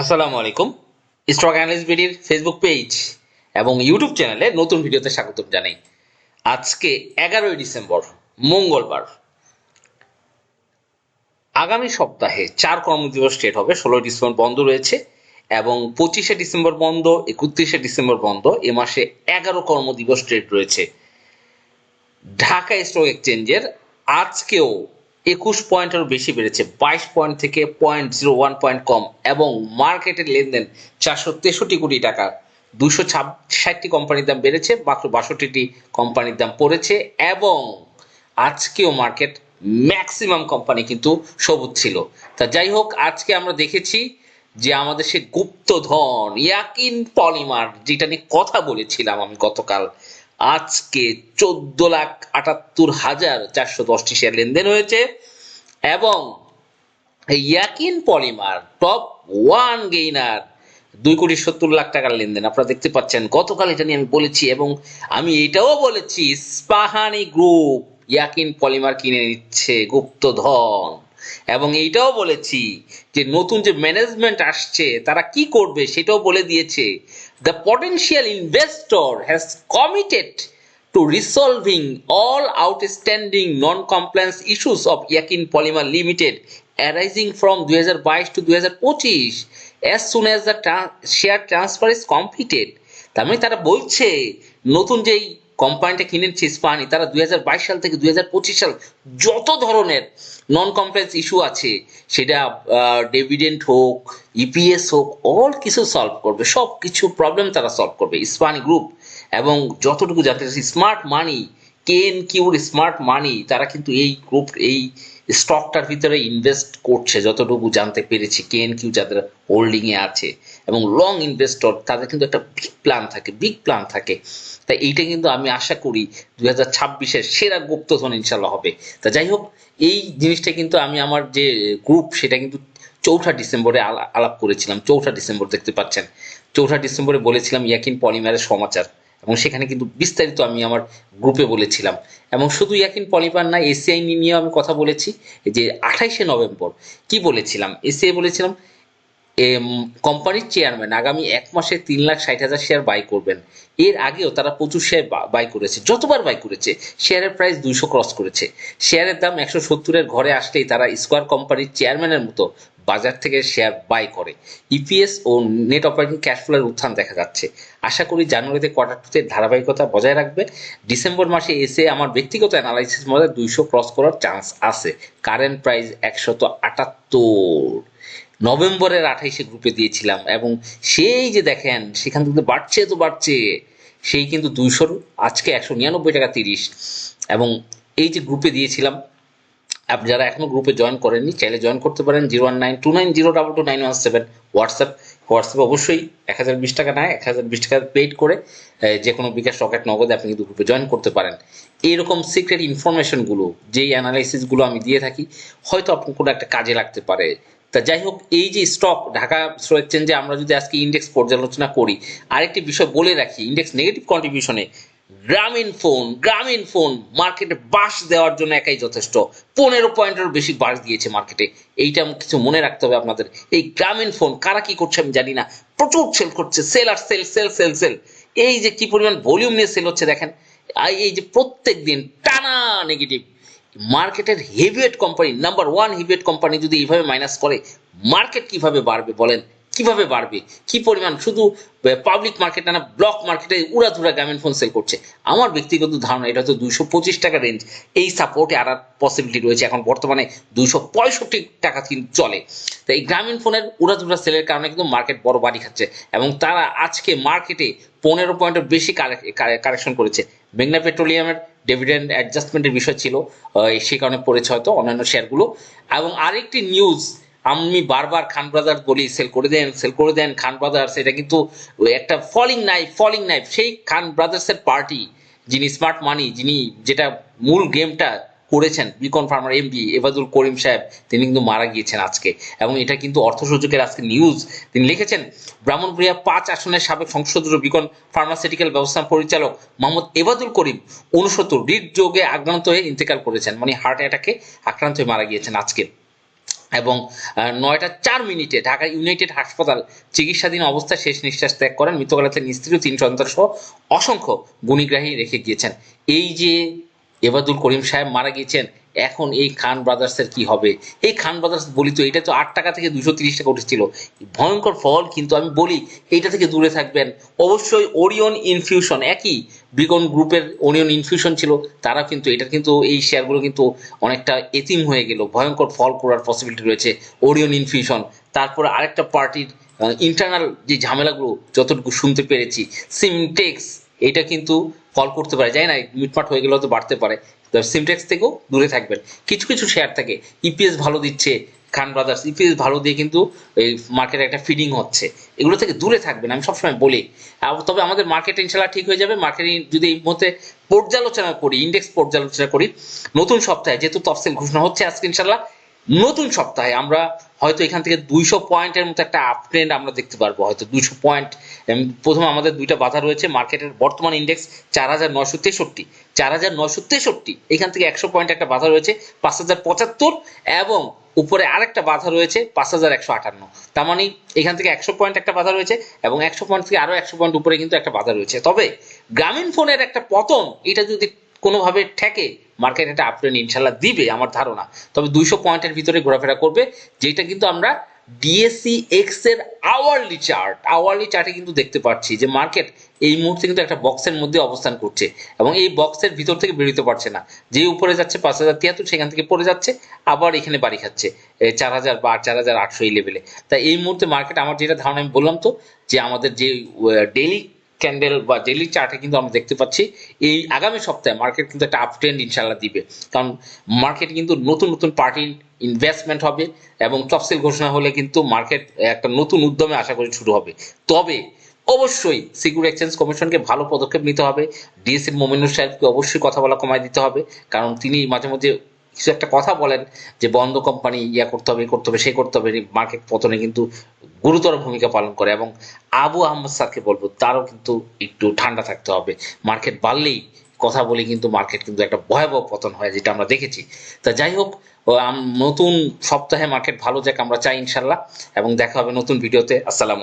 আসসালামু আলাইকুম। Stock analyst বিডির ফেসবুক পেজ এবং ইউটিউব চ্যানেলে নতুন ভিডিওতে স্বাগত জানাই। আজকে এগারোই ডিসেম্বর, মঙ্গলবার। আগামী সপ্তাহে চার কর্মদিবস স্টেট হবে, ষোলোই ডিসেম্বর বন্ধ রয়েছে এবং পঁচিশে ডিসেম্বর বন্ধ, একত্রিশে ডিসেম্বর বন্ধ, এ মাসে এগারো কর্মদিবস ট্রেড রয়েছে। ঢাকা স্টক এক্সচেঞ্জের আজকেও একুশ পয়েন্টের বেশি বেড়েছে, বাইশ পয়েন্ট থেকে পয়েন্ট জিরো ওয়ান পয়েন্ট কম এবং মার্কেটের লেনদেন চারশো তেষট্টি কোটি টাকা। দুশো ষাটটি কোম্পানির দাম বেড়েছে, মাত্র বাষট্টিটি কোম্পানির দাম পড়েছে এবং আজকেও মার্কেট ম্যাক্সিমাম কোম্পানি কিন্তু সবুজ ছিল। তা যাই হোক, আজকে আমরা দেখেছি যে আমাদের সে গুপ্তধন, ইয়াকিন পলিমার, যেটা নিয়ে কথা বলেছিলাম আমি গতকাল আজকে চোদ্দ লাখ আটাত্তর হাজার চারশো দশটি শেয়ার লেনদেন হয়েছে এবং ইয়াকিন পলিমার টপ ওয়ান গেইনার দুই কোটি সত্তর লাখ টাকার লেনদেন। আপনারা দেখতে পাচ্ছেন, গতকাল এটা নিয়ে আমি বলেছি এবং আমি এটাও বলেছি স্পাহানি গ্রুপ ইয়াকিন পলিমার কিনে নিচ্ছে গুপ্তধন। এবং এইটাও বলেছি যে নতুন যে ম্যানেজমেন্ট আসছে, তারা কি করবে সেটাও বলে দিয়েছে। The potential investor has committed to resolving all outstanding non-compliance issues of Yakin Polymer Limited arising from 2022 to 2025 as soon as the tra- share transfer is completed তার মানে তারা বলছে নতুন যেই কোম্পানিটা কিনেছে স্পানি তারা দুই হাজার বাইশ সাল থেকে দুই হাজার পঁচিশ সাল যত ধরনের নন কমপ্লেক্স ইস্যু আছে, সেটা ডেভিডেন্ট হোক ইপিএস হোক অল কিছু সলভ করবে সব কিছু প্রবলেম তারা সলভ করবে ইস্পানি গ্রুপ এবং যতটুকু জানতে স্মার্ট মানি কেন কিউর স্মার্ট মানি তারা কিন্তু এই গ্রুপ এই স্টকটার ভিতরে ইনভেস্ট করছে, যতটুকু জানতে পেরেছি কেন কিউ যাদের হোল্ডিংয়ে আছে। এবং লং ইনভেস্টর তাদের কিন্তু একটা বিগ প্ল্যান থাকে বিগ প্ল্যান থাকে। তাই এইটা কিন্তু আমি আশা করি দুই হাজার ছাব্বিশের সেরা গুপ্তধন ইনশাল্লাহ হবে। তা যাই হোক, এই জিনিসটা কিন্তু আমি আমার যে গ্রুপ সেটা কিন্তু চৌঠা ডিসেম্বরে আলা- আলাপ করেছিলাম। চৌঠা ডিসেম্বর দেখতে পাচ্ছেন। চৌঠা ডিসেম্বরে বলেছিলাম ইয়াকিন পলিমারের সমাচার। এবং সেখানে কিন্তু বিস্তারিত আমি আমার গ্রুপে বলেছিলাম। এবং শুধু ইয়াকিন পলিমার না, এসিআই নিয়েও আমি কথা বলেছি। যে আঠাইশে নভেম্বর, কি বলেছিলাম? এসিআই বলেছিলাম কোম্পানির চেয়ারম্যান আগামী এক মাসে তিন লাখ ষাট হাজার শেয়ার বাই করবেন। এর আগেও তারা প্রচুর শেয়ার বাই করেছে। যতবার বাই করেছে শেয়ারের প্রাইস দুইশো ক্রস করেছে। শেয়ারের দাম একশো সত্তরের ঘরে আসলেই তারা স্কোয়ার কোম্পানির চেয়ারম্যানের মতো বাজার থেকে শেয়ার বাই করে। ইপিএস ও নেট অপারেটিং ক্যাশ ফ্লোর উত্থান দেখা যাচ্ছে। আশা করি জানুয়ারিতে কোয়ার্টার টুতে ধারাবাহিকতা বজায় রাখবে। ডিসেম্বর মাসে এসে আমার ব্যক্তিগত অ্যানালাইসিস মধ্যে দুইশো ক্রস করার চান্স আছে। কারেন্ট প্রাইস একশত আটাত্তর। নভেম্বরের আঠাইশে গ্রুপে দিয়েছিলাম এবং সেই যে দেখেন, সেখান থেকে বাড়ছে তো বাড়ছে। সেই কিন্তু দুইশোর আজকে একশো নিরানব্বই টাকা তিরিশ। এবং এই যে গ্রুপে দিয়েছিলাম আপনি যারা এখনও গ্রুপে জয়েন করেননি, চাইলে জয়েন করতে পারেন zero one nine two nine zero double two nine one seven. WhatsApp, হোয়াটসঅ্যাপে অবশ্যই এক হাজার বিশ টাকা নেয় এক হাজার বিশ টাকা পেড করে যে কোনো বিকাশ রকেট নগদে আপনি কিন্তু গ্রুপে জয়েন করতে পারেন। এইরকম সিক্রেট ইনফরমেশনগুলো যেই অ্যানালাইসিসগুলো আমি দিয়ে থাকি, হয়তো আপনার কোনো একটা কাজে লাগতে পারে। তা যাই হোক এই যে স্টক ঢাকা স্টক এক্সচেঞ্জে আমরা যদি আজকে ইন্ডেক্স পর্যালোচনা করি, আরেকটি বিষয় বলে রাখি ইন্ডেক্স নেগেটিভ কন্ট্রিবিউশনে গ্রামীণ ফোন গ্রামীণ ফোন মার্কেটে বাস দেওয়ার জন্য একাই যথেষ্ট। পনেরো পয়েন্টেরও বেশি বাস দিয়েছে মার্কেটে এইটা কিছু মনে রাখতে হবে আপনাদের। এই গ্রামীণ ফোন কারা কি করছে আমি জানি না। প্রচুর সেল করছে সেল আর সেল সেল সেল সেল এই যে কি পরিমাণ ভলিউম নিয়ে সেল হচ্ছে দেখেন এই যে প্রত্যেক দিন টানা নেগেটিভ মার্কেটের heavyweight company number one heavyweight company যদি এইভাবে মাইনাস করে মার্কেট কীভাবে বাড়বে বলেন? কীভাবে বাড়বে? কি পরিমাণ? শুধু পাবলিক মার্কেট না ব্লক মার্কেটে উড়াধুরা গ্রামীণ ফোন সেল করছে। আমার ব্যক্তিগত ধারণা এটা তো দুইশো পঁচিশ টাকা রেঞ্জ এই সাপোর্টে আর পসিবিলিটি রয়েছে এখন বর্তমানে দুইশো পঁয়ষট্টি টাকা কিন্তু চলে। তো এই গ্রামীণ ফোনের উড়াধুরা সেলের কারণে কিন্তু মার্কেট বড় বাড়ি খাচ্ছে এবং তারা আজকে মার্কেটে পনেরো পয়েন্টের বেশি কারেকশন করেছে। মেঘনা পেট্রোলিয়ামের ডিভিডেন্ড অ্যাডজাস্টমেন্টের বিষয় ছিল সে কারণে পড়েছে হয়তো অন্যান্য শেয়ারগুলো এবং আরেকটি নিউজ আমি বারবার খান ব্রাদার বলি সেল করে দেন সেল করে দেন, খান ব্রাদার্স এটা কিন্তু একটা ফলিং নাইফ ফলিং নাইফ সেই খান ব্রাদার্সের পার্টি যিনি স্মার্ট মানি যিনি যেটা মূল গেমটা করেছেন বিকন ফার্মার এমডি এবাদুল করিম সাহেব, তিনি কিন্তু মারা গিয়েছেন আজকে। এবং এটা কিন্তু অর্থ সূচকের আজকে নিউজ তিনি লিখেছেন, ব্রাহ্মণপুরিয়া পাঁচ আসনের সাবেক সংসদ বিকন ফার্মাসিউটিক্যাল ব্যবস্থা পরিচালক মোহাম্মদ এবাদুল করিম উনসত্তর হৃদযোগে আক্রান্ত হয়ে ইন্তেকাল করেছেন মানে হার্ট অ্যাটাকে আক্রান্ত হয়ে মারা গিয়েছেন আজকে। এবং নয়টা চার মিনিটে ঢাকা ইউনাইটেড হাসপাতাল চিকিৎসাধীন অবস্থায় শেষ নিঃশ্বাস ত্যাগ করেন। মৃতকালাতে স্ত্রী ও তিন সন্তান সহ অসংখ্য গুণীগ্রাহী রেখে গিয়েছেন। এই যে এবাদুল করিম সাহেব মারা গিয়েছেন এখন এই খান ব্রাদার্সের কি হবে? এই খান ব্রাদার্স বলি তো, এটা তো আট টাকা থেকে দুশো তিরিশ টাকা উঠেছিল। ভয়ঙ্কর ফল, কিন্তু আমি বলি, এইটা থেকে দূরে থাকবেন। অবশ্যই ওরিয়ন ইনফিউশন একই বিগন গ্রুপের ওরিয়ন ইনফিউশন ছিল তারা কিন্তু এটা কিন্তু, এই শেয়ারগুলো কিন্তু অনেকটা এতিম হয়ে গেল। ভয়ঙ্কর ফল করার পসিবিলিটি রয়েছে ওরিয়ন ইনফিউশন তারপরে আরেকটা পার্টির ইন্টারনাল যে ঝামেলাগুলো, যতটুকু শুনতে পেরেছি সিমটেক্স এটা কিন্তু ফল করতে পারে। যাই না মিটমাট হয়ে গেলেও তো বাড়তে পারে। সিমটেক্স থেকেও দূরে থাকবেন। কিছু কিছু শেয়ার থাকে। ইপিএস ভালো দিচ্ছে খান ব্রাদার্স ইপিএস ভালো দিয়ে কিন্তু এই মার্কেটে একটা ফিডিং হচ্ছে। এগুলো থেকে দূরে থাকবেন, আমি সবসময় বলি। তবে আমাদের মার্কেট ইনশাল্লাহ ঠিক হয়ে যাবে। মার্কেটিং যদি এই মুহূর্তে পর্যালোচনা করি ইন্ডেক্স পর্যালোচনা করি, নতুন সপ্তাহে যেহেতু তফসিল ঘোষণা হচ্ছে আজকে ইনশাল্লাহ নতুন সপ্তাহে আমরা হয়তো এখান থেকে দুইশো পয়েন্টের মতো একটা আপ ট্রেন্ড আমরা দেখতে পারব। হয়তো দুইশো পয়েন্ট প্রথমে আমাদের দুইটা বাধা রয়েছে, মার্কেটের বর্তমান ইন্ডেক্স চার হাজার নয়শো তেষট্টি, চার হাজার নয়শো তেষট্টি, এখান থেকে একশো পয়েন্ট একটা বাধা রয়েছে, পাঁচ হাজার পঁচাত্তর এবং উপরে আরেকটা বাধা রয়েছে, পাঁচ হাজার একশো আটান্ন। তার মানে এখান থেকে একশো পয়েন্ট একটা বাধা রয়েছে এবং একশো পয়েন্ট থেকে আরও একশো পয়েন্ট উপরে কিন্তু একটা বাধা রয়েছে। তবে গ্রামীণ ফোনের একটা পতন, এটা যদি কোনোভাবে ঠেকে মার্কেট একটা আপট্রেন্ড ইনশাল্লাহ দিবে আমার ধারণা। তবে দুইশো পয়েন্টের ভিতরে ঘোরাফেরা করবে, যেটা কিন্তু আমরা ডিএসসি এক্সের আওয়ারলি চার্ট আওয়ারলি চার্টে কিন্তু দেখতে পাচ্ছি যে মার্কেট এই মুহূর্তে কিন্তু একটা বক্সের মধ্যে অবস্থান করছে এবং এই বক্সের ভিতর থেকে বেরোতে পারছে না। যে উপরে যাচ্ছে পাঁচ হাজার তিয়াত্তর, সেখান থেকে পড়ে যাচ্ছে, আবার এখানে বাড়ি খাচ্ছে চার হাজার বা চার হাজার আটশো এই লেভেলে তাই এই মুহূর্তে মার্কেট আমার যেটা ধারণা, আমি বললাম তো, যে আমাদের যে ডেইলি ক্যান্ডেল বা ডেলি চার্টে কিন্তু আমরা দেখতে পাচ্ছি, এই আগামী সপ্তাহে মার্কেট কিন্তু একটা আপ ট্রেন্ড ইনশাল্লাহ দিবে। কারণ মার্কেট কিন্তু নতুন নতুন পার্টি ইনভেস্টমেন্ট হবে এবং তফসিল ঘোষণা হলে কিন্তু মার্কেট একটা নতুন উদ্যমে আশা করি শুরু হবে। তবে অবশ্যই সিকিউরিটি এক্সচেঞ্জ কমিশনকে ভালো পদক্ষেপ নিতে হবে। ডিএসসির মোমিনুর সাহেবকে অবশ্যই কথা বলা কমায় দিতে হবে। কারণ তিনি মাঝে মধ্যে কিছু একটা কথা বলেন যে বন্ধ কোম্পানি ইয়া করতে হবে করতে হবে, সে করতে হবে মার্কেট পতনে কিন্তু গুরুতর ভূমিকা পালন করে এবং আবু আহমদ স্যারকে বলব, তারও কিন্তু একটু ঠান্ডা থাকতে হবে। মার্কেট বাড়লেই কথা বলে কিন্তু মার্কেট কিন্তু একটা ভয়াবহ পতন হয় যেটা আমরা দেখেছি। তা যাই হোক নতুন সপ্তাহে মার্কেট ভালো যাক, আমরা চাই ইনশাল্লাহ এবং দেখা হবে নতুন ভিডিওতে। আসসালাম